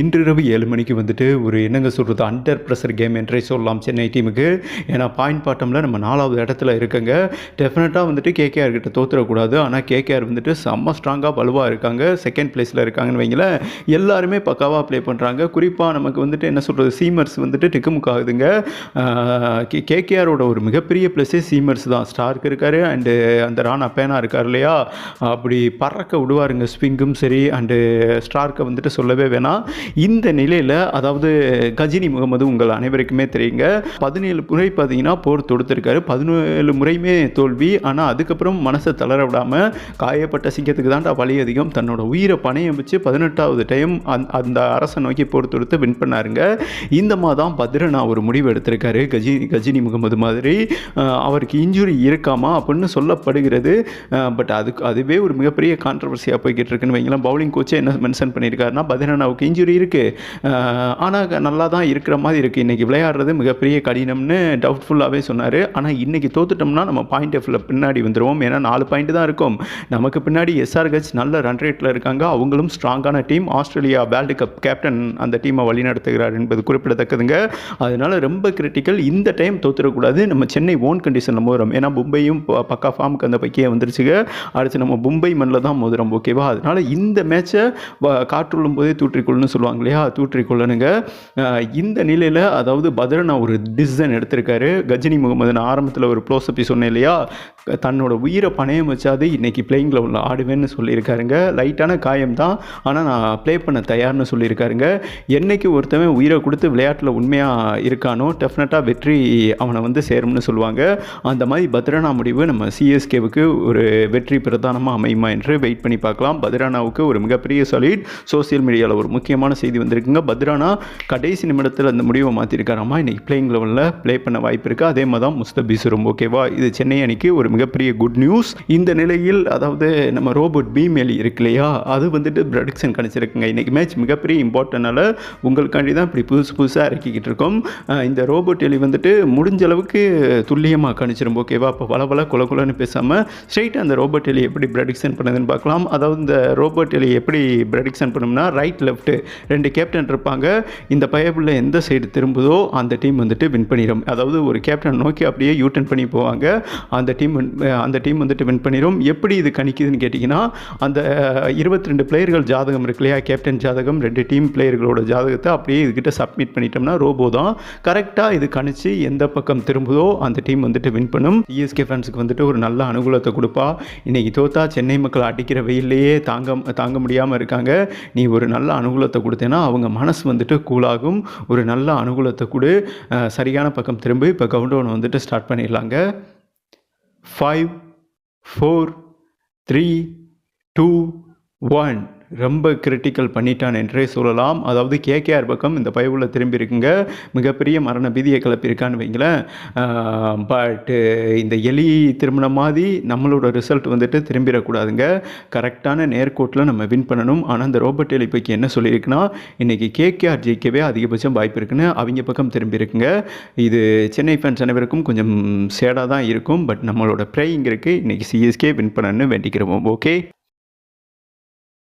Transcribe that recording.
இன்றிரவு ஏழு மணிக்கு வந்துட்டு ஒரு என்னங்க சொல்கிறது அண்டர் ப்ரெஷர் கேம் என்றே சொல்லலாம் சென்னை டீமுக்கு ஏன்னா பாயிண்ட் பாட்டமில் நம்ம நாலாவது இடத்துல இருக்கங்க. டெஃபினட்டாக வந்துட்டு கேகேஆர் கிட்ட தோத்துடக்கூடாது. ஆனால் கேகேஆர் வந்துட்டு செம்ம ஸ்ட்ராங்காக வலுவாக இருக்காங்க. செகண்ட் பிளேஸில் இருக்காங்கன்னு வைங்களேன். எல்லாருமே பக்காவாக ப்ளே பண்ணுறாங்க குறிப்பாக நமக்கு வந்துட்டு என்ன சொல்கிறது சீமர்ஸ் வந்துட்டு டிக்குமுக் ஆகுதுங்க. கேகேஆரோட ஒரு மிகப்பெரிய ப்ளஸ்ஸே சீமர்ஸ் தான். ஸ்டார்க் இருக்கார் அண்டு அந்த ராணா பேனா இருக்கார் இல்லையா? அப்படி பறக்க விடுவாருங்க ஸ்விங்கும் சரி அண்டு ஸ்டார்க்கை வந்துட்டு சொல்லவே வேணாம். இந்த நிலையில் அதாவது கஜினி முகமது உங்கள் அனைவருக்குமே தெரியுங்க. பதினேழு முறை பார்த்தீங்கன்னா போர் தொடுத்திருக்காரு. பதினேழு முறையுமே தோல்வி. ஆனால் அதுக்கப்புறம் மனசை தளர விடாமல் காயப்பட்ட சிங்கத்துக்கு தான்டா வலி அதிகம். தன்னோட உயிரை பணையம் வச்சு பதினெட்டாவது டைம் அந் அந்த அரசை நோக்கி போர் தொடுத்து வின் பண்ணாருங்க. இந்த மாதம் பத்ரனா ஒரு முடிவு எடுத்திருக்காரு. கஜி கஜினி முகமது மாதிரி. அவருக்கு இன்ஜுரி இருக்காமா அப்படின்னு சொல்லப்படுகிறது. பட் அதுக்கு அதுவே ஒரு மிகப்பெரிய கான்ட்ரவர்சியாக போய்கிட்டு இருக்குன்னு வைங்களேன். பவுலிங் கோச்சே என்ன மென்ஷன் பண்ணியிருக்காருன்னா பத்ரனாவுக்கு இன்ஜுரி இருக்குது ஆனால் நல்லா தான் இருக்கிற மாதிரி இருக்குது இன்றைக்கி விளையாடுறது மிகப்பெரிய கடினம்னு டவுட்ஃபுல்லாகவே சொன்னார். ஆனால் இன்றைக்கி தோத்துட்டோம்னா நம்ம பாயிண்ட் எஃப்ல பின்னாடி வந்துடுவோம் ஏன்னா நாலு பாயிண்ட் தான் இருக்கும். நமக்கு பின்னாடி எஸ்ஆர்ஹெச் நல்ல ரன் ரேட்டில் இருக்காங்க. அவங்களும் ஸ்ட்ராங்கான team Australia world cup captain அந்த டீமை வழிநடத்துகிறார் என்பது குறிப்பிடத்தக்கதுங்க. அதனால் ரொம்ப கிரிட்டிக்கல் இந்த டைம் தோத்துடக்கூடாது. நம்ம சென்னை ஓன் கண்டிஷனில் மோதுறோம். ஏன்னா மும்பையும் ப- பக்கா ஃபார்முக்கு அந்த பைக்கியே வந்துருச்சுங்க. அடுத்து நம்ம மும்பை மண்ணில் தான் மோதுறோம். ஓகேவா அதனால இந்த மேட்சை காற்றுள்ளும் போதே தூற்றிக்கொள்ளுன்னு சொல்லுவாங்க இல்லையா? தூற்றிக்கொள்ளணுங்க. அஹ் இந்த நிலையில் அதாவது பத்ரனா ஒரு டிசிஷன் எடுத்திருக்காரு. கஜினி முகமது நான் ஆரம்பத்தில் ஒரு ப்ளோசப்பி சொன்னேன் இல்லையா? தன்னோட உயிரை பணையம் வச்சாது இன்றைக்கி பிளேயிங் லெவலில் ஆடுவேன்னு சொல்லியிருக்காருங்க. லைட்டான காயம் தான். ஆனால் நான் ப்ளே பண்ண தயார்னு சொல்லியிருக்காருங்க. என்னைக்கு ஒருத்தவன் உயிரை கொடுத்து விளையாட்டில் உண்மையாக இருக்கானோ டெஃபினட்டாக வெற்றி அவனை வந்து சேரும்னு சொல்லுவாங்க. அந்த மாதிரி பத்ரனா முடிவு நம்ம சிஎஸ்கேவுக்கு ஒரு வெற்றி பிரதானமாக அமையுமா என்று வெயிட் பண்ணி பார்க்கலாம். பத்ரானாவுக்கு ஒரு மிகப்பெரிய சாலிட் சோசியல் மீடியாவில் ஒரு முக்கியமான செய்தி வந்திருக்குங்க. பத்ரானா கடைசி நிமிடத்தில் அந்த முடிவை மாற்றிருக்காராமா இன்னைக்கு பிளேயிங் லெவலில் ப்ளே பண்ண வாய்ப்பு இருக்குது அதே மாதிரி தான் முஸ்தபிசுரும் ஓகேவா இது சென்னை அணிக்கு ஒரு மிகப்பெரிய குட் நியூஸ் இந்த நிலையில் அதாவது நம்ம ரோபோட் பீமேலி இருக்கு இல்லையா? அது வந்துட்டு ப்ரொடக்ஷன் கணிச்சிருக்குங்க இன்றைக்கி மேட்ச் மிகப்பெரிய இம்பார்ட்டனால உங்களுக்காண்டி தான் இப்படி புதுசு புதுசாக இறக்கிக்கிட்டு இருக்கோம். இந்த ரோபோட் எலி வந்துட்டு முடிஞ்ச அளவுக்கு துல்லியமாக கணிச்சிரும். ஓகேவா அப்போ வள வள குல குலன்னு பேசாமல் ஸ்ட்ரெயிட்டாக அந்த ரோபோட் எலி எப்படி ப்ரடிக்ஷன் பண்ணுதுன்னு பார்க்கலாம். அதாவது இந்த ரோபோட் எலி எப்படி ப்ரடிக்ஷன் பண்ணும்னா ரைட் லெஃப்ட்டு ரெண்டு கேப்டன் இருப்பாங்க. இந்த பயபுள்ள எந்த சைடு திரும்புதோ அந்த டீம் வந்துட்டு வின் பண்ணிடும் அதாவது ஒரு கேப்டன் நோக்கி அப்படியே யூட்டன் பண்ணி போவாங்க. அந்த டீம் அந்த டீம் வந்துட்டு வின் பண்ணிடும் எப்படி இது கணிக்குதுன்னு கேட்டிங்கன்னா அந்த இருபத்தி ரெண்டு பிளேயர்கள் ஜாதகம் இருக்கு இல்லையா? கேப்டன் ஜாதகம் ரெண்டு டீம் பிளேயர்களோட ஜாதகத்தை அப்படியே இதுக்கிட்ட சப்மிட் பண்ணிட்டோம்னா ரோபோ தான். கரெக்டாக இது கணிச்சு எந்த பக்கம் திரும்புதோ அந்த டீம் வந்துட்டு வின் பண்ணும். சிஎஸ்கே ஃபேன்ஸுக்கு வந்துட்டு ஒரு நல்ல அனுகூலத்தை கொடுப்பா. இன்னைக்கு தோத்தா சென்னை மக்கள் அடிக்கிற வெயிலையே தாங்க தாங்க முடியாமல் இருக்காங்க. நீ ஒரு நல்ல அனுகூலத்தை கொடுத்தேன்னா அவங்க மனசு வந்துட்டு கூலாகும் ஒரு நல்ல அனுகூலத்தை கொடு. சரியான பக்கம் திரும்பி. இப்போ கவுண்டவுன் வந்துட்டு ஸ்டார்ட் பண்ணிடலாங்க. Five four three two one ரொம்ப கிரிட்டிக்கல் பண்ணிட்டான் என்றே சொல்லலாம். அதாவது கேகேஆர் பக்கம் இந்த பயவுள்ள திரும்பி இருக்குங்க மிகப்பெரிய மரண பீதியை கிளப்பியிருக்கான்னு வைங்களேன். பட்டு இந்த எலி திருமணம் மாதிரி நம்மளோட ரிசல்ட் வந்துட்டு திரும்பிடக்கூடாதுங்க. கரெக்டான நேர்கோட்டில் நம்ம வின் பண்ணணும். ஆனால் இந்த ரோபோட் எலி பக்கம் என்ன சொல்லியிருக்குன்னா இன்றைக்கி கேகேஆர் ஜெயிக்கவே அதிகபட்சம் வாய்ப்பு இருக்குன்னு அவங்க பக்கம் திரும்பியிருக்குங்க. இது சென்னை ஃபேன்ஸ் அனைவருக்கும் கொஞ்சம் சேடாக தான் இருக்கும். பட் நம்மளோட ப்ரேயிங் இருக்குது இன்றைக்கி சிஎஸ்கே வின் பண்ணணும்னு வேண்டிக்கிறோம். ஓகே